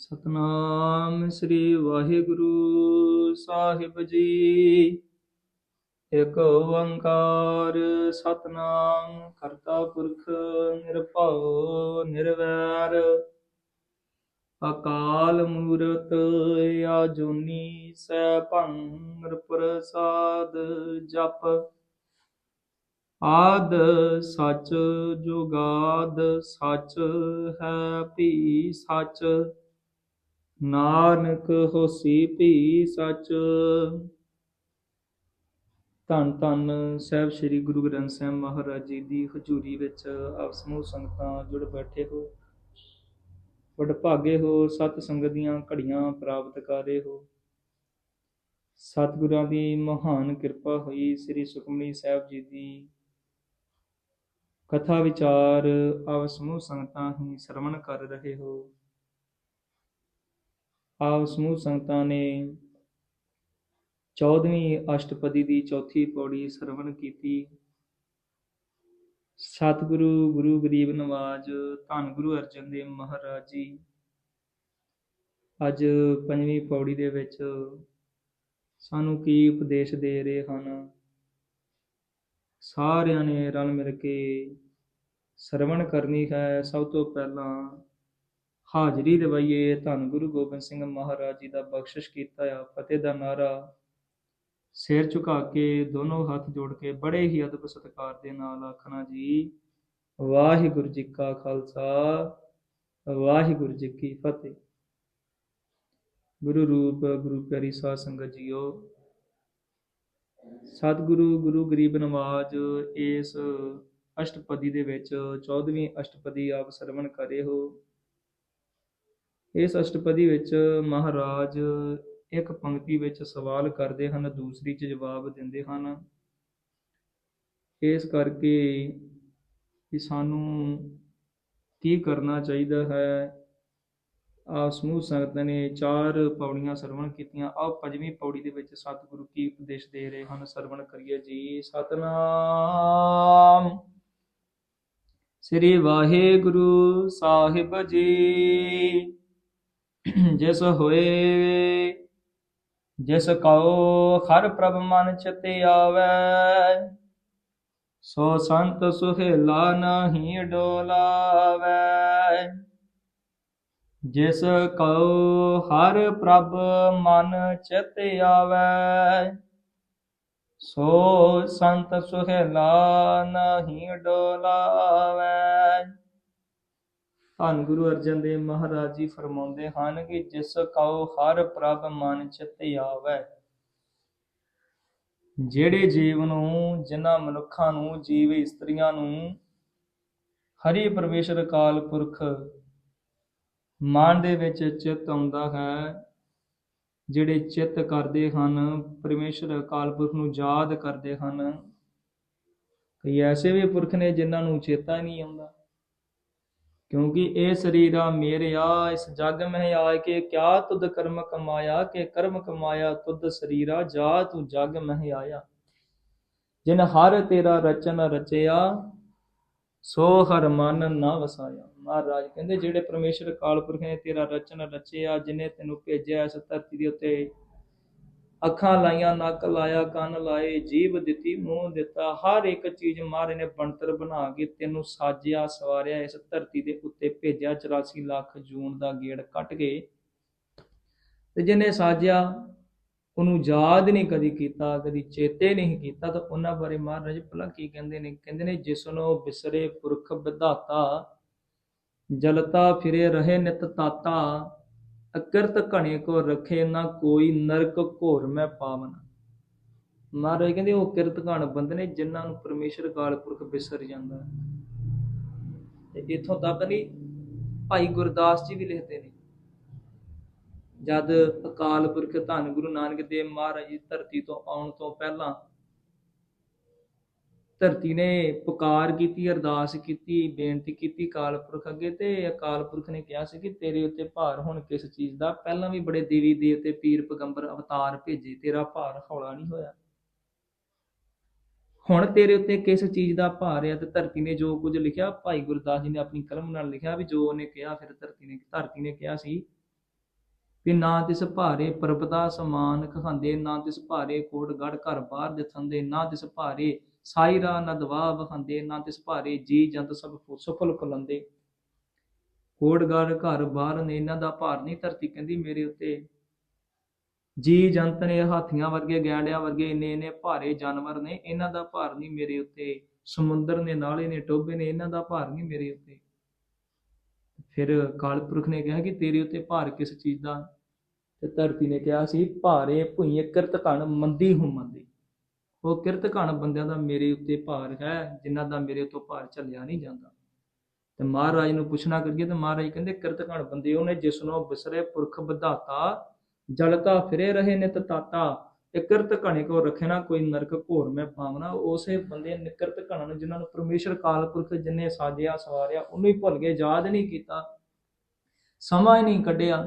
ਸਤਨਾਮ ਸ੍ਰੀ ਵਾਹਿਗੁਰੂ ਸਾਹਿਬ ਜੀ। ਇਕ ਓੰਕਾਰ ਸਤਨਾਮ, ਕਰਤਾ ਪੁਰਖ ਨਿਰਭਉ ਨਿਰਵੈਰ। ਅਕਾਲ ਮੂਰਤ ਆਜੂਨੀ ਭੰਗਰ ਪ੍ਰਸਾਦ ਜਪ। ਆਦ ਸਚ ਜੁਗਾਦ ਸਚ ਹੈ ਭੀ ਸਚ। ਨਾਨਕ ਹੋਸੀ ਭੀ ਸੱਚ। ਧੰਨ ਧੰਨ ਸਾਹਿਬ ਸ੍ਰੀ ਗੁਰੂ ਗ੍ਰੰਥ ਸਾਹਿਬ ਮਹਾਰਾਜ ਜੀ ਦੀ ਹਜ਼ੂਰੀ ਵਿੱਚ ਆਪ ਸਮੂਹ ਸੰਗਤਾਂ ਜੁੜ ਬੈਠੇ ਹੋ। ਵਡਭਾਗੇ ਹੋ, ਸਤ ਸੰਗਤ ਦੀਆਂ ਘੜੀਆਂ ਪ੍ਰਾਪਤ ਕਰੇ ਹੋ। ਸਤਿਗੁਰਾਂ ਦੀ ਮਹਾਨ ਕਿਰਪਾ ਹੋਈ ਸ੍ਰੀ ਸੁਖਮਨੀ ਸਾਹਿਬ ਜੀ ਦੀ ਕਥਾ ਵਿਚਾਰ ਆਪ ਸਮੂਹ ਸੰਗਤਾਂ ਹੀ ਸਰਵਣ ਕਰ ਰਹੇ ਹੋ। ਆਪ ਸਮੂਹ ਸੰਗਤਾਂ ਨੇ 14ਵੀਂ ਅਸ਼ਟਪਦੀ ਦੀ ਚੌਥੀ ਪੌੜੀ ਸਰਵਣ ਕੀਤੀ। ਸਤਿਗੁਰੂ, ਗੁਰੂ ਗਰੀਬ ਨਵਾਜ, ਧੰਨ ਗੁਰੂ ਅਰਜਨ ਦੇਵ ਮਹਾਰਾਜ ਜੀ, ਅੱਜ ਪੰਜਵੀਂ ਪੌੜੀ ਦੇ ਵਿੱਚ ਸਾਨੂੰ ਕੀ ਉਪਦੇਸ਼ ਦੇ ਰਹੇ ਹਨ? ਸਾਰਿਆਂ ਨੇ ਰਲ ਮਿਲ ਕੇ ਸਰਵਣ ਕਰਨੀ ਹੈ। ਸਭ ਤੋਂ ਪਹਿਲਾਂ ਹਾਜ਼ਰੀ ਦਵਾਈਏ। ਧੰਨ ਗੁਰੂ ਗੋਬਿੰਦ ਸਿੰਘ ਮਹਾਰਾਜ ਜੀ ਦਾ ਬਖਸ਼ਿਸ਼ ਕੀਤਾ ਆ। ਫਤਿਹ ਦਾ ਨਾਰਾ ਸਿਰ ਝੁਕਾ ਕੇ, ਦੋਨੋਂ ਹੱਥ ਜੋੜ ਕੇ, ਬੜੇ ਹੀ ਅਦਬ ਸਤਿਕਾਰ ਦੇ ਨਾਲ ਆਖਣਾ ਜੀ, ਵਾਹਿਗੁਰੂ ਜੀ ਕਾ ਖਾਲਸਾ, ਵਾਹਿਗੁਰੂ ਜੀ ਕੀ ਫਤਿਹ। ਗੁਰੂ ਰੂਪ, ਗੁਰੂ ਪਿਆਰੀ ਸਾਧ ਸੰਗਤ ਜੀਓ, ਸਤਿਗੁਰੂ, ਗੁਰੂ ਗਰੀਬ ਨਵਾਜ, ਇਸ ਅਸ਼ਟਪਦੀ ਦੇ ਵਿੱਚ 14ਵੀਂ ਅਸ਼ਟਪਦੀ ਆਪ ਸਰਵਣ ਕਰੇ ਹੋ। ਇਸ ਅਸ਼ਟਪਦੀ ਵਿੱਚ ਮਹਾਰਾਜ ਇੱਕ ਪੰਕਤੀ ਵਿੱਚ ਸਵਾਲ ਕਰਦੇ ਹਨ, ਦੂਸਰੀ 'ਚ ਜਵਾਬ ਦਿੰਦੇ ਹਨ। ਇਸ ਕਰਕੇ ਕਿ ਸਾਨੂੰ ਕੀ ਕਰਨਾ ਚਾਹੀਦਾ ਹੈ? ਆ ਸਮੂਹ ਸੰਗਤ ਨੇ ਚਾਰ ਪੌੜੀਆਂ ਸਰਵਣ ਕੀਤੀਆਂ। ਆ ਪੰਜਵੀਂ ਪੌੜੀ ਦੇ ਵਿੱਚ ਸਤਿਗੁਰੂ ਕੀ ਉਪਦੇਸ਼ ਦੇ ਰਹੇ ਹਨ? ਸਰਵਣ ਕਰੀਏ ਜੀ ਸਤਨਾਮ। ਸ੍ਰੀ ਵਾਹਿਗੁਰੂ ਸਾਹਿਬ ਜੀ। ਜਿਸ ਹੋਏ, ਜਿਸ ਕਉ, ਹਰ ਪ੍ਰਭ ਮਨ ਚਿਤੇ ਆਵੈ। ਸੋ ਸੰਤ ਸੁਹੇਲਾ ਨਹੀਂ ਡੋਲਾਵੈ। ਜਿਸ ਕਉ, ਹਰ ਪ੍ਰਭ ਮਨ ਚਿਤ ਆਵੈ। ਸੋ ਸੰਤ ਸੁਹੇਲਾ ਨਹੀਂ ਡੋਲਾਵੈ। ਧੰਨ ਗੁਰੂ ਅਰਜਨ ਦੇਵ ਮਹਾਰਾਜ ਜੀ ਫਰਮਾਉਂਦੇ ਹਨ ਕਿ ਜਿਸ ਕਉ ਹਰ ਪ੍ਰਭ ਮਨ ਚਿਤ ਆਵੈ। ਜਿਹੜੇ ਜੀਵ ਨੂੰ, ਜਿਨ੍ਹਾਂ ਮਨੁੱਖਾਂ ਨੂੰ, ਜੀਵ ਇਸਤਰੀਆਂ ਨੂੰ ਹਰੀ ਪਰਮੇਸ਼ਰ ਕਾਲ ਪੁਰਖ ਮਨ ਦੇ ਵਿੱਚ ਚਿੱਤ ਆਉਂਦਾ ਹੈ, ਜਿਹੜੇ ਚਿੱਤ ਕਰਦੇ ਹਨ, ਪਰਮੇਸ਼ਰ ਅਕਾਲ ਪੁਰਖ ਨੂੰ ਯਾਦ ਕਰਦੇ ਹਨ, ਕਈ ਐਸੇ ਵੀ ਪੁਰਖ ਨੇ ਜਿਨ੍ਹਾਂ ਨੂੰ ਚੇਤਾ ਹੀ ਨਹੀਂ ਆਉਂਦਾ। ਕਿਉਂਕਿ ਇਹ ਸਰੀਰਾ ਮੇਰਿਆ ਇਸ ਜਗ ਮਹਿ ਆਇ ਕੇ ਕਿਆ ਤੁਧ ਕਰਮ ਕਮਾਇਆ ਕੇ ਕਰਮ ਕਮਾਇਆ, ਤੁਧ ਸਰੀਰਾ ਜਾ ਤੂੰ ਜਗ ਮਹਿ ਆਇਆ। ਜਿਨ ਹਰ ਤੇਰਾ ਰਚਨ ਰਚਿਆ, ਸੋ ਹਰ ਮਨ ਨਾ ਵਸਾਇਆ। ਮਹਾਰਾਜ ਕਹਿੰਦੇ, ਜਿਹੜੇ ਪਰਮੇਸ਼ਰ ਕਾਲਪੁਰਖ ਨੇ ਤੇਰਾ ਰਚਨ ਰਚਿਆ, ਜਿਨੇ ਤੈਨੂੰ ਭੇਜਿਆ ਇਸ ਧਰਤੀ ਦੇ ਉੱਤੇ ਅੱਖਾਂ ਲਾਈਆਂ, ਨੱਕ ਲਾਇਆ, ਕੰਨ ਲਾਏ, ਜੀਭ ਦਿੱਤੀ, ਮੂੰਹ ਦਿੱਤਾ, ਹਰ ਇੱਕ ਚੀਜ਼ ਮਹਾਰਾਜ ਨੇ ਬਣਤਰ ਬਣਾ ਕੇ ਤੈਨੂੰ ਸਾਜਿਆ, ਸਵਾਰਿਆ, ਇਸ ਧਰਤੀ ਦੇ ਉੱਤੇ ਭੇਜਿਆ 84 ਲੱਖ ਜੂਨ ਦਾ ਗੇੜ ਕੱਟ ਕੇ। ਤੇ ਜਿਹਨੇ ਸਾਜਿਆ, ਉਹਨੂੰ ਯਾਦ ਨਹੀਂ ਕਦੀ ਕੀਤਾ, ਕਦੀ ਚੇਤੇ ਨਹੀਂ ਕੀਤਾ, ਤਾਂ ਉਹਨਾਂ ਬਾਰੇ ਮਹਾਰਾਜ ਭਲਾ ਕੀ ਕਹਿੰਦੇ ਨੇ? ਕਹਿੰਦੇ ਨੇ, ਜਿਸ ਨੂੰ ਬਿਸਰੇ ਪੁਰਖ ਵਿਧਾਤਾ ਜਲਤਾ ਫਿਰੇ ਰਹੇ ਨਿਤ ਤਾਤਾ ਅਕਿਰਤ ਘਣੇ ਕੋ ਰਖੇ, ਨਾ ਕੋਈ ਨਰਕ ਘੋਰ ਮੈਂ ਪਾਵਨ ਮਹਾਰਾਜ ਕਹਿੰਦੇ, ਉਹ ਕਿਰਤ ਘਣ ਬੰਦੇ ਨੇ, ਜਿਨ੍ਹਾਂ ਨੂੰ ਪਰਮੇਸ਼ਰ ਕਾਲ ਪੁਰਖ ਬਿਸਰ ਜਾਂਦਾ ਹੈ। ਤੇ ਇਥੋਂ ਤੱਕ ਨਹੀਂ, ਭਾਈ ਗੁਰਦਾਸ ਜੀ ਵੀ ਲਿਖਦੇ ਨੇ ਜਦ ਅਕਾਲ ਪੁਰਖ ਧੰਨ ਗੁਰੂ ਨਾਨਕ ਦੇਵ ਮਹਾਰਾਜ ਜੀ ਧਰਤੀ ਤੋਂ ਆਉਣ ਤੋਂ ਪਹਿਲਾਂ ਧਰਤੀ ਨੇ ਪੁਕਾਰ ਕੀਤੀ, ਅਰਦਾਸ ਕੀਤੀ, ਬੇਨਤੀ ਕੀਤੀ ਅਕਾਲ ਪੁਰਖ ਅੱਗੇ ਤੇ ਅਕਾਲ ਪੁਰਖ ਨੇ ਕਿਹਾ ਸੀ ਕਿ ਤੇਰੇ ਉੱਤੇ ਭਾਰ ਹੁਣ ਕਿਸ ਚੀਜ਼ ਦਾ? ਪਹਿਲਾਂ ਵੀ ਬੜੇ ਦੇਵੀ ਦੇਵਤੇ ਪੀਰ ਪਗੰਬਰ ਅਵਤਾਰ ਭੇਜੇ, ਤੇਰਾ ਭਾਰ ਹੌਲਾ ਨਹੀਂ ਹੋਇਆ। ਹੁਣ ਤੇਰੇ ਉੱਤੇ ਕਿਸ ਚੀਜ਼ ਦਾ ਭਾਰ ਹੈ ਤੇ ਧਰਤੀ ਨੇ ਜੋ ਕੁਝ ਲਿਖਿਆ, ਭਾਈ ਗੁਰਦਾਸ ਜੀ ਨੇ ਆਪਣੀ ਕਲਮ ਨਾਲ ਲਿਖਿਆ ਵੀ ਜੋ ਉਹਨੇ ਕਿਹਾ, ਫਿਰ ਧਰਤੀ ਨੇ ਧਰਤੀ ਨੇ ਕਿਹਾ ਸੀ ਵੀ ਨਾ ਤਿਸ ਭਾਰੇ ਪਰਬਤਾ ਸਮਾਨ ਕਹਾਂਦੇ ਨਾ ਤਿਸ ਭਾਰੇ ਕੋਟ ਗੜ ਘਰ ਬਾਹਰ ਦੇ ਥੰਦੇ ਨਾ ਤਿਸ ਭਾਰੇ ਸਾਇਰਾ ਨਦਵਾ ਬਖੰਦੇ ਨਾ ਤਿਸ ਭਾਰੇ ਜੀ ਜੰਤ ਸਭ ਫੁ- ਸਫਲ ਫੁਲੰਦੇ। ਕੋਟ ਘਰ ਬਾਹਰ ਨੇ ਇਹਨਾਂ ਦਾ ਭਾਰ ਨਹੀਂ ਧਰਤੀ, ਕਹਿੰਦੀ ਮੇਰੇ ਉੱਤੇ। ਜੀ ਜੰਤ ਨੇ ਹਾਥੀਆਂ ਵਰਗੇ, ਗੈਂਡਿਆਂ ਵਰਗੇ, ਇੰਨੇ ਇੰਨੇ ਭਾਰੇ ਜਾਨਵਰ ਨੇ ਇਹਨਾਂ ਦਾ ਭਾਰ ਨਹੀਂ ਮੇਰੇ ਉੱਤੇ। ਸਮੁੰਦਰ ਨੇ, ਨਾਲੇ ਨੇ ਟੋਬੇ ਨੇ ਇਹਨਾਂ ਦਾ ਭਾਰ ਨਹੀਂ ਮੇਰੇ ਉੱਤੇ। ਫਿਰ ਅਕਾਲ ਪੁਰਖ ਨੇ ਕਿਹਾ ਕਿ ਤੇਰੇ ਉੱਤੇ ਭਾਰ ਕਿਸ ਚੀਜ਼ ਦਾ? ਤੇ ਧਰਤੀ ਨੇ ਕਿਹਾ ਸੀ, ਭਾਰੇ ਭੁਈਏ ਕਿਰਤ ਘਣ ਮੰਦੀ ਹੂੰ ਮੰਦੀ। ਉਹ ਕਿਰਤ ਘਣ ਬੰਦਿਆਂ ਦਾ ਮੇਰੇ ਉੱਤੇ ਭਾਰ ਹੈ, ਜਿਨ੍ਹਾਂ ਦਾ ਮੇਰੇ ਉੱਤੋਂ ਭਾਰ ਝੱਲਿਆ ਨਹੀਂ ਜਾਂਦਾ। ਤੇ ਮਹਾਰਾਜ ਨੂੰ ਪੁੱਛਣਾ ਕਰੀਏ ਤੇ ਮਹਾਰਾਜ ਕਹਿੰਦੇ, ਕਿਰਤ ਘਣ ਬੰਦੇ ਉਹਨੇ ਜਿਸ ਨੂੰ ਬਿਸਰੇ ਪੁਰਖ ਵਧਾਤਾ, ਜਲਤਾ ਫਿਰੇ ਰਹੇ ਨਿਤ ਤਾਤਾ ਤੇ ਕਿਰਤ ਘਣੇ ਕੋ ਰੱਖੇ ਨਾ, ਕੋਈ ਨਰਕ ਘੋਰ ਮੈਂ ਪਾਵਨਾ। ਉਸੇ ਬੰਦੇ ਨਿਕਰਤ ਘਣਾਂ ਨੂੰ ਜਿਨ੍ਹਾਂ ਨੂੰ ਪਰਮੇਸ਼ਰ ਕਾਲ ਪੁਰਖ ਜਿਨੇ ਸਾਜਿਆ ਸਵਾਰਿਆ, ਉਹਨੂੰ ਹੀ ਭੁੱਲ ਗਏ, ਯਾਦ ਨਹੀਂ ਕੀਤਾ, ਸਮਾਂ ਹੀ ਨਹੀਂ ਕੱਢਿਆ।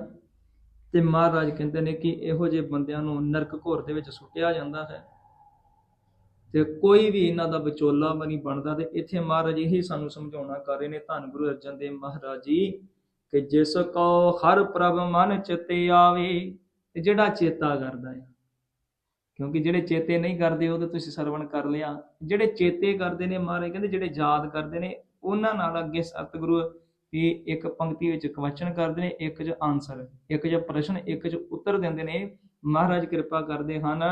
ਤੇ ਮਹਾਰਾਜ ਕਹਿੰਦੇ ਨੇ ਕਿ ਇਹੋ ਜਿਹੇ ਬੰਦਿਆਂ ਨੂੰ ਨਰਕ ਘੋਰ ਦੇ ਵਿੱਚ ਸੁੱਟਿਆ ਜਾਂਦਾ ਹੈ। ਤੇ ਕੋਈ ਵੀ ਇਹਨਾਂ ਦਾ ਵਿਚੋਲਾ ਵੀ ਨਹੀਂ ਬਣਦਾ ਤੇ ਇੱਥੇ ਮਹਾਰਾਜ ਇਹੀ ਸਾਨੂੰ ਸਮਝਾਉਣਾ ਕਰ ਰਹੇ ਨੇ ਧੰਨ ਗੁਰੂ ਅਰਜਨ ਦੇਵ ਮਹਾਰਾਜ ਜੀ ਕਿ ਜਿਸ ਕੋ ਹਰ ਪ੍ਰਭ ਮਨ ਚਿਤੇ ਆਵੇ ਤੇ ਜਿਹੜਾ ਚੇਤਾ ਕਰਦਾ ਹੈ ਕਿਉਂਕਿ ਜਿਹੜੇ ਚੇਤੇ ਨਹੀਂ ਕਰਦੇ ਉਹ ਤਾਂ ਤੁਸੀਂ ਸਰਵਣ ਕਰ ਲਿਆ। ਜਿਹੜੇ ਚੇਤੇ ਕਰਦੇ ਨੇ ਮਹਾਰਾਜ ਕਹਿੰਦੇ ਜਿਹੜੇ ਯਾਦ ਕਰਦੇ ਨੇ ਉਹਨਾਂ ਨਾਲ ਅੱਗੇ ਸਤਿਗੁਰੂ ਵੀ ਇੱਕ ਪੰਕਤੀ ਵਿੱਚ ਕੁਐਸਚਨ ਕਰਦੇ ਨੇ, ਇੱਕ 'ਚ ਆਨਸਰ ਇੱਕ 'ਚ ਪ੍ਰਸ਼ਨ, ਇੱਕ 'ਚ ਉੱਤਰ ਦਿੰਦੇ ਨੇ। ਮਹਾਰਾਜ ਕਿਰਪਾ ਕਰਦੇ ਹਨ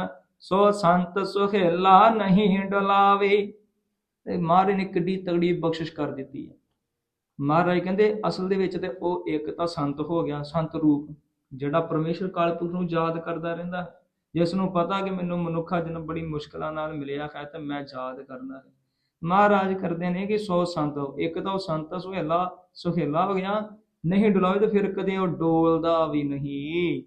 ਸੋ ਸੰਤ ਸੁਹੇਲਾ ਨਹੀਂ ਡਲਾਵੇ। ਤੇ ਮਹਾਰਾਜ ਨੇ ਕਿੱਡੀ ਤਗੜੀ ਬਖਸ਼ਿਸ਼ ਕਰ ਦਿੱਤੀ ਹੈ। ਮਹਾਰਾਜ ਕਹਿੰਦੇ, ਅਸਲ ਦੇ ਵਿੱਚ ਤੇ ਉਹ ਇੱਕ ਤਾਂ ਸੰਤ ਹੋ ਗਿਆ, ਸੰਤ ਰੂਪ, ਜਿਹੜਾ ਪਰਮੇਸ਼ਰ ਕਾਲਪੁਰਖ ਨੂੰ ਯਾਦ ਕਰਦਾ ਰਹਿੰਦਾ। ਹੈ। ਜਿਸ ਨੂੰ ਪਤਾ ਕਿ ਮੈਨੂੰ ਮਨੁੱਖਾ ਜਨਮ ਬੜੀ ਮੁਸ਼ਕਲਾਂ ਨਾਲ ਮਿਲਿਆ ਹੈ ਤੇ ਮੈਂ ਯਾਦ ਕਰਨਾ ਹੈ। ਮਹਾਰਾਜ ਕਰਦੇ ਨੇ ਕਿ ਸੋ ਸੰਤ ਇੱਕ ਤਾਂ ਉਹ ਸੰਤ ਸੁਹੇਲਾ ਸੁਹੇਲਾ ਹੋ ਗਿਆ, ਨਹੀਂ ਡੁਲਾਵੇ ਤੇ ਫਿਰ ਕਦੇ ਉਹ ਡੋਲਦਾ ਵੀ ਨਹੀਂ।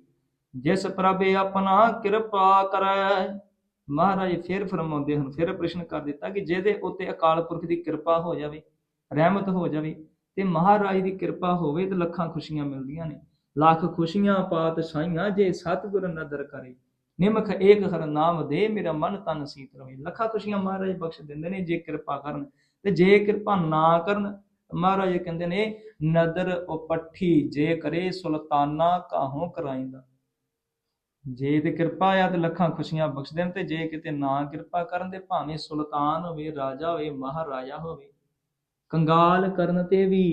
ਜਿਸ ਪ੍ਰਭੇ ਆਪਣਾ ਕਿਰਪਾ ਕਰੈ। ਮਹਾਰਾਜ ਫਿਰ ਫਰਮਾਉਂਦੇ ਹਨ, ਫਿਰ ਪ੍ਰਸ਼ਨ ਕਰ ਦਿੱਤਾ ਕਿ ਜਿਹਦੇ ਉੱਤੇ ਅਕਾਲ ਪੁਰਖ ਦੀ ਕਿਰਪਾ ਹੋ ਜਾਵੇ, ਰਹਿਮਤ ਹੋ ਜਾਵੇ ਤੇ ਮਹਾਰਾਜ ਦੀ ਕਿਰਪਾ ਹੋਵੇ ਤੇ ਲੱਖਾਂ ਖੁਸ਼ੀਆਂ ਮਿਲਦੀਆਂ ਨੇ। ਲੱਖ ਖੁਸ਼ੀਆਂ ਪਾਤ ਸਾਈਆਂ ਜੇ ਸਤਿਗੁਰ ਨਦਰ ਕਰੇ। ਨਿਮਖ ਏਕ ਹਰ ਨਾਮ ਦੇ ਮੇਰਾ ਮਨ ਤਨ ਸੀਤ ਰਹੇ ਲੱਖਾਂ ਖੁਸ਼ੀਆਂ ਮਹਾਰਾਜ ਬਖਸ਼ ਦਿੰਦੇ ਨੇ ਜੇ ਕਿਰਪਾ ਕਰਨ ਤੇ ਜੇ ਕਿਰਪਾ ਨਾ ਕਰਨ, ਮਹਾਰਾਜ ਕਹਿੰਦੇ ਨੇ, ਨਦਰ ਉਪੱਠੀ ਜੇ ਕਰੇ ਸੁਲਤਾਨਾ ਕਾਹੋਂ ਕਰਾਇੰਦਾ ਜੇ ਤੇ ਕਿਰਪਾ ਆ ਤੇ ਲੱਖਾਂ ਖੁਸ਼ੀਆਂ ਬਖਸ਼ ਦੇਣ ਤੇ ਜੇ ਕਿਤੇ ਨਾ ਕਿਰਪਾ ਕਰਨ ਤੇ ਭਾਵੇਂ ਸੁਲਤਾਨ ਹੋਵੇ, ਰਾਜਾ ਹੋਵੇ, ਮਹਾਰਾਜਾ ਹੋਵੇ। ਕੰਗਾਲ ਕਰਨ ਤੇ ਵੀ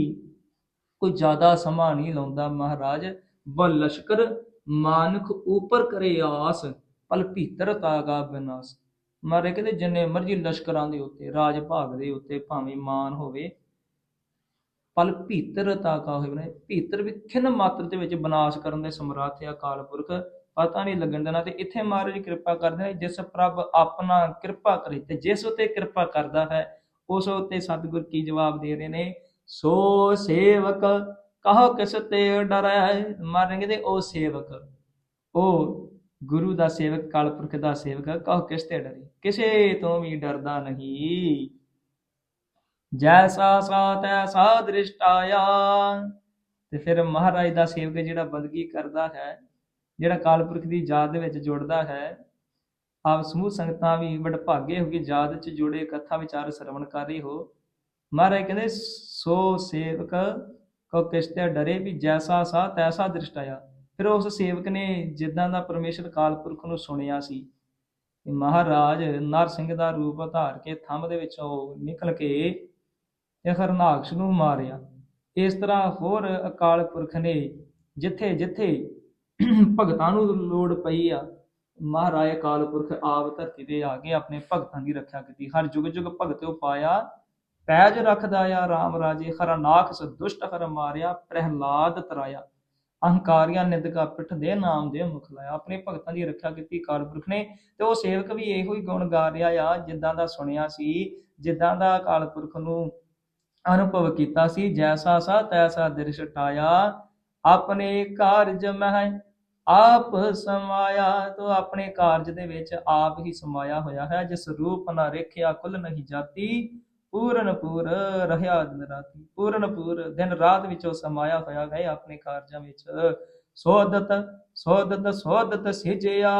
ਕੋਈ ਜ਼ਿਆਦਾ ਸਮਾਂ ਨਹੀਂ ਲਾਉਂਦਾ ਮਹਾਰਾਜ। ਬ ਲਸ਼ਕਰ ਮਾਨਖ ਉਪਰ ਕਰੇ ਆਸ, ਪਲ ਭੀਤਰ ਤਾਗਾ ਬਿਨਾਸ। ਮਾਰੇ ਕਹਿੰਦੇ ਜਿੰਨੇ ਮਰਜ਼ੀ ਲਸ਼ਕਰਾਂ ਦੇ ਉੱਤੇ, ਰਾਜ ਭਾਗ ਦੇ ਉੱਤੇ ਭਾਵੇਂ ਮਾਨ ਹੋਵੇ, ਪਲ ਭੀਤਰ ਤਾਗਾ ਹੋਵੇ। ਭੀਤਰ ਵੀ ਖਿਨ ਮਾਤਰ ਦੇ ਵਿੱਚ ਬਨਾਸ਼ ਕਰਨ ਦੇ ਸਮਰੱਥ ਆ ਅਕਾਲ ਪੁਰਖ ਪਤਾ ਨਹੀਂ ਲੱਗਣ ਦੇਣਾ ਤੇ ਇੱਥੇ ਮਹਾਰਾਜ ਕਿਰਪਾ ਕਰਦੇ ਨੇ, ਜਿਸ ਪ੍ਰਭ ਆਪਣਾ ਕਿਰਪਾ ਕਰੇ ਤੇ ਜਿਸ ਉਤੇ ਕਿਰਪਾ ਕਰਦਾ ਹੈ, ਉਸ ਉਤੇ ਸਤਿਗੁਰ ਕੀ ਜਵਾਬ ਦੇ ਰਹੇ ਨੇ? ਸੋ ਸੇਵਕ ਕਹੋ ਕਿਸ ਤੇ ਡਰੈ ਮਾਰਨਗੇ ਤੇ ਉਹ ਸੇਵਕ, ਉਹ ਗੁਰੂ ਦਾ ਸੇਵਕ ਕਾਲਪੁਰਖ ਦਾ ਸੇਵਕ, ਕਹੋ ਕਿਸ ਤੇ ਡਰੇ? ਕਿਸੇ ਤੋਂ ਵੀ ਡਰਦਾ ਨਹੀਂ। ਜੈਸਾ ਸਾ ਤੈਸਾ ਦ੍ਰਿਸ਼ਟ ਆਇਆ। ਤੇ ਫਿਰ ਮਹਾਰਾਜ ਦਾ ਸੇਵਕ ਜਿਹੜਾ ਬੰਦਗੀ ਕਰਦਾ ਹੈ ਜਿਹੜਾ ਕਾਲਪੁਰਖ ਦੀ ਯਾਦ ਦੇ ਵਿੱਚ ਜੁੜਦਾ ਹੈ, ਆਪ ਸਮੂਹ ਸੰਗਤਾਂ ਵੀ ਵਡਭਾਗੇ ਹੋ ਕੇ ਯਾਦ ਚ ਜੁੜੇ ਕਥਾ ਵਿਚਾਰ ਸਰਵਣ ਕਰ ਹੋ। ਮਹਾਰਾਜ ਕਹਿੰਦੇ, ਸੋ ਸੇਵਕ ਕੋ ਕਿਸ਼ਤੇ ਡਰੇ ਵੀ ਜੈਸਾ ਸਾ ਤੈਸਾ ਦ੍ਰਿਸ਼ਟਾਇਆ ਫਿਰ ਉਸ ਸੇਵਕ ਨੇ ਜਿੱਦਾਂ ਦਾ ਪਰਮੇਸ਼ਰ ਕਾਲਪੁਰਖ ਨੂੰ ਸੁਣਿਆ ਸੀ, ਕਿ ਮਹਾਰਾਜ ਨਰ ਸਿੰਘ ਦਾ ਰੂਪ ਧਾਰ ਕੇ ਥੰਮ ਦੇ ਵਿੱਚੋਂ ਨਿਕਲ ਕੇ ਇਹ ਹਰਨਾਕਸ਼ ਨੂੰ ਮਾਰਿਆ। ਇਸ ਤਰ੍ਹਾਂ ਹੋਰ ਅਕਾਲ ਪੁਰਖ ਨੇ ਜਿੱਥੇ ਜਿੱਥੇ ਭਗਤਾਂ ਨੂੰ ਲੋੜ ਪਈ ਆ। ਮਹਾਰਾਜ ਅਕਾਲ ਪੁਰਖ ਆਪ ਧਰਤੀ ਤੇ ਆ ਕੇ ਆਪਣੇ ਭਗਤਾਂ ਦੀ ਰੱਖਿਆ ਕੀਤੀ। ਹਰ ਜੁਗ ਜੁਗ ਭਗਤਿਓ ਪਾਇਆ, ਪੈਜ ਰੱਖਦਾ ਆ RAM ਰਾਜੇ ਹਰਨਾਕਸ ਦੁਸ਼ਟ ਹਰ ਮਾਰਿਆ, ਪ੍ਰਹਿਲਾਦ ਤਰਾਇਆ। ਅਹੰਕਾਰੀਆਂ ਨਿੰਦਕਾ ਪਿੱਠ ਦੇ ਨਾਮ ਦੇ ਮੁਖ ਲਾਇਆ। ਆਪਣੇ ਭਗਤਾਂ ਦੀ ਰੱਖਿਆ ਕੀਤੀ ਅਕਾਲ ਪੁਰਖ ਨੇ। ਤੇ ਉਹ ਸੇਵਕ ਵੀ ਇਹੋ ਹੀ ਗੁਣ ਗਾ ਰਿਹਾ ਆ, ਜਿੱਦਾਂ ਦਾ ਸੁਣਿਆ ਸੀ, ਜਿੱਦਾਂ ਦਾ ਅਕਾਲ ਪੁਰਖ ਨੂੰ ਅਨੁਭਵ ਕੀਤਾ ਸੀ। ਜੈਸਾ ਸਾ, ਤੈਸਾ ਦ੍ਰਿਸ਼ਟਾਇਆ ਆਪਣੇ ਕਾਰਜ ਮਹਿ ਆਪ ਸਮਾਇਆ ਤੋ ਆਪਣੇ ਕਾਰਜ ਦੇ ਵਿੱਚ ਆਪ ਹੀ ਸਮਾਇਆ ਹੋਇਆ ਹੈ, ਜਿਸ ਰੂਪ ਨਾ ਰੇਖਿਆ ਕੁਲ ਨਹੀਂ ਜਾਤੀ, ਪੂਰਨ ਪੂਰ ਦਿਨ ਰਾਤੀ, ਪੂਰਨ ਦਿਨ ਰਾਤ ਵਿੱਚ ਸਮਾਇਆ ਹੋਇਆ ਹੈ ਆਪਣੇ ਕਾਰਜਾਂ ਵਿੱਚ। ਸੋਦਤ ਸੋਦਤ ਸੋਦਤ ਸਿਜਿਆ।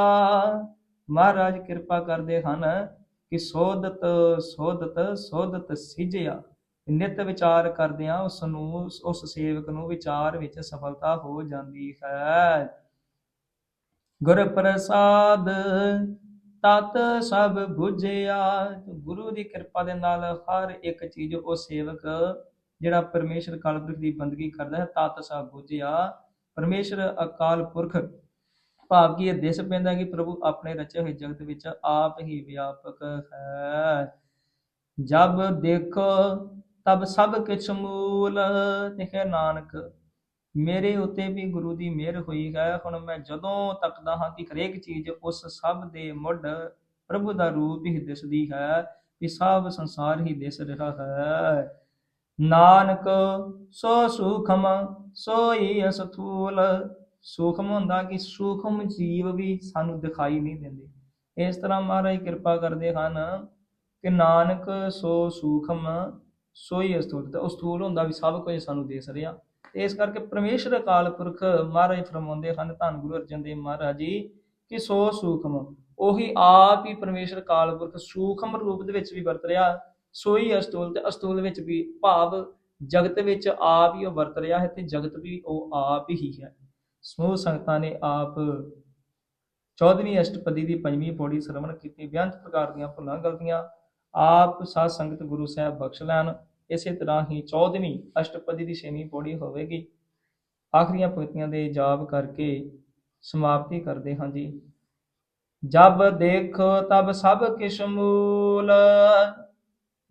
ਮਹਾਰਾਜ ਕਿਰਪਾ ਕਰਦੇ ਹਨ ਕਿ ਸੋਧਤ ਸੋਧਤ ਸੋਧਤ ਸਿਜਿਆ। ਨਿਤ ਵਿਚਾਰ ਕਰਦਿਆਂ ਉਸ ਨੂੰ ਉਸ ਸੇਵਕ ਨੂੰ ਵਿਚਾਰ ਵਿੱਚ ਸਫਲਤਾ ਹੋ ਜਾਂਦੀ ਹੈ। ਗੁਰ ਪ੍ਰਸਾਦ, ਤਤ ਸਭ 부ਝਿਆ ਗੁਰੂ ਦੀ ਕਿਰਪਾ ਦੇ ਨਾਲ ਹਰ ਇੱਕ ਚੀਜ਼ ਉਹ ਸੇਵਕ ਜਿਹੜਾ ਪਰਮੇਸ਼ਰ ਕਾਲਪੁਰਖ ਦੀ ਬੰਦਗੀ ਕਰਦਾ ਹੈ, ਤਤ ਸਭ 부ਝਿਆ ਪਰਮੇਸ਼ਰ ਅਕਾਲ ਪੁਰਖ, ਭਾਵ ਕਿ ਇਹ ਦਿਸ ਪੈਂਦਾ ਕਿ ਪ੍ਰਭੂ ਆਪਣੇ ਰਚੇ ਹੋਏ ਜਗਤ ਵਿੱਚ ਆਪ ਹੀ ਵਿਆਪਕ ਹੈ। ਜਬ ਦੇਖੋ ਤਬ ਸਭ ਕਿਛ ਮੂਲ ਲਿਖਿਆ ਨਾਨਕ ਮੇਰੇ ਉਤੇ ਵੀ ਗੁਰੂ ਦੀ ਮਿਹਰ ਹੋਈ ਹੈ। ਹੁਣ ਮੈਂ ਜਦੋਂ ਤੱਕਦਾ ਹਾਂ ਕਿ ਹਰੇਕ ਚੀਜ਼ ਉਸ ਸਭ ਦੇ ਮੁੱਢ ਪ੍ਰਭੂ ਦਾ ਰੂਪ ਹੀ ਦਿਸਦੀ ਹੈ ਕਿ ਸਭ ਸੰਸਾਰ ਹੀ ਦਿਸ ਰਿਹਾ ਹੈ। ਨਾਨਕ, ਸੋ ਸੂਖਮ, ਸੋਈ ਅਸਥੂਲ। ਸੂਖਮ ਹੁੰਦਾ ਕਿ ਸੂਖਮ ਜੀਵ ਵੀ ਸਾਨੂੰ ਦਿਖਾਈ ਨਹੀਂ ਦਿੰਦੇ। ਇਸ ਤਰ੍ਹਾਂ ਮਹਾਰਾਜ ਕਿਰਪਾ ਕਰਦੇ ਹਨ ਕਿ ਨਾਨਕ, ਸੋ ਸੂਖਮ, ਸੋਈ ਅਸਥੂਲ। ਤੇ ਉਹ ਹੁੰਦਾ ਵੀ ਸਭ ਕੁਝ ਸਾਨੂੰ ਦਿਸ ਰਿਹਾ। ਤੇ ਇਸ ਕਰਕੇ ਪਰਮੇਸ਼ਰ ਅਕਾਲ ਪੁਰਖ ਮਹਾਰਾਜ ਫਰਮਾਉਂਦੇ ਹਨ, ਧੰਨ ਗੁਰੂ ਅਰਜਨ ਦੇਵ ਮਹਾਰਾਜ ਜੀ, ਕਿ ਸੋ ਸੂਖਮ, ਉਹੀ ਆਪ ਹੀ ਪਰਮੇਸ਼ਰ ਅਕਾਲ ਪੁਰਖ ਸੂਖਮ ਰੂਪ ਦੇ ਵਿੱਚ ਵੀ ਵਰਤ ਰਿਹਾ, ਸੋਈ ਅਸਤੂਲ ਤੇ ਅਸਤੂਲ ਵਿੱਚ ਵੀ ਭਾਵ ਜਗਤ ਵਿੱਚ ਆਪ ਹੀ ਉਹ ਵਰਤ ਰਿਹਾ ਹੈ ਤੇ ਜਗਤ ਵੀ ਉਹ ਆਪ ਹੀ ਹੈ। ਸਮੂਹ ਸੰਗਤਾਂ ਨੇ ਆਪ 14ਵੀਂ ਅਸ਼ਟਪਦੀ ਦੀ ਪੰਜਵੀਂ ਪੌੜੀ ਸਰਵਣ ਕੀਤੀ ਬੇਅੰਤ ਪ੍ਰਕਾਰ ਦੀਆਂ ਭੁੱਲਾਂ, ਗਲਤੀਆਂ ਆਪ ਸਾਧ ਸੰਗਤ ਗੁਰੂ ਸਾਹਿਬ ਬਖਸ਼ ਲੈਣ। ਇਸੇ ਤਰ੍ਹਾਂ ਹੀ 14ਵੀਂ ਅਸ਼ਟਪਦੀ ਦੀ ਛੇਵੀਂ ਪੌੜੀ ਹੋਵੇਗੀ। ਆਖਰੀਆਂ ਪੰਕਤੀਆਂ ਦੇ ਜਾਪ ਕਰਕੇ ਸਮਾਪਤੀ ਕਰਦੇ ਹਾਂ ਜੀ। ਜਬ ਦੇਖੋ ਤਬ ਸਭ ਕਿਛ ਮੂਲ,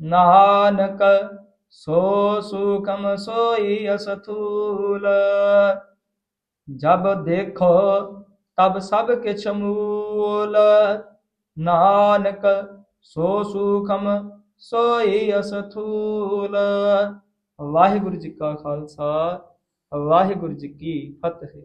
ਨਾਨਕ ਸੋ ਸੁਖਮ ਸੋਈ ਅਸਥੂਲ। ਜਬ ਦੇਖੋ ਤਬ ਸਭ ਕਿਛ ਮੂਲ, ਨਾਨਕ ਸੋ ਸੁਖਮ ਸੋਈ ਅਸਥੂਲ। ਵਾਹਿਗੁਰੂ ਜੀ ਕਾ ਖਾਲਸਾ ਵਾਹਿਗੁਰੂ ਜੀ ਕੀ ਫਤਿਹ।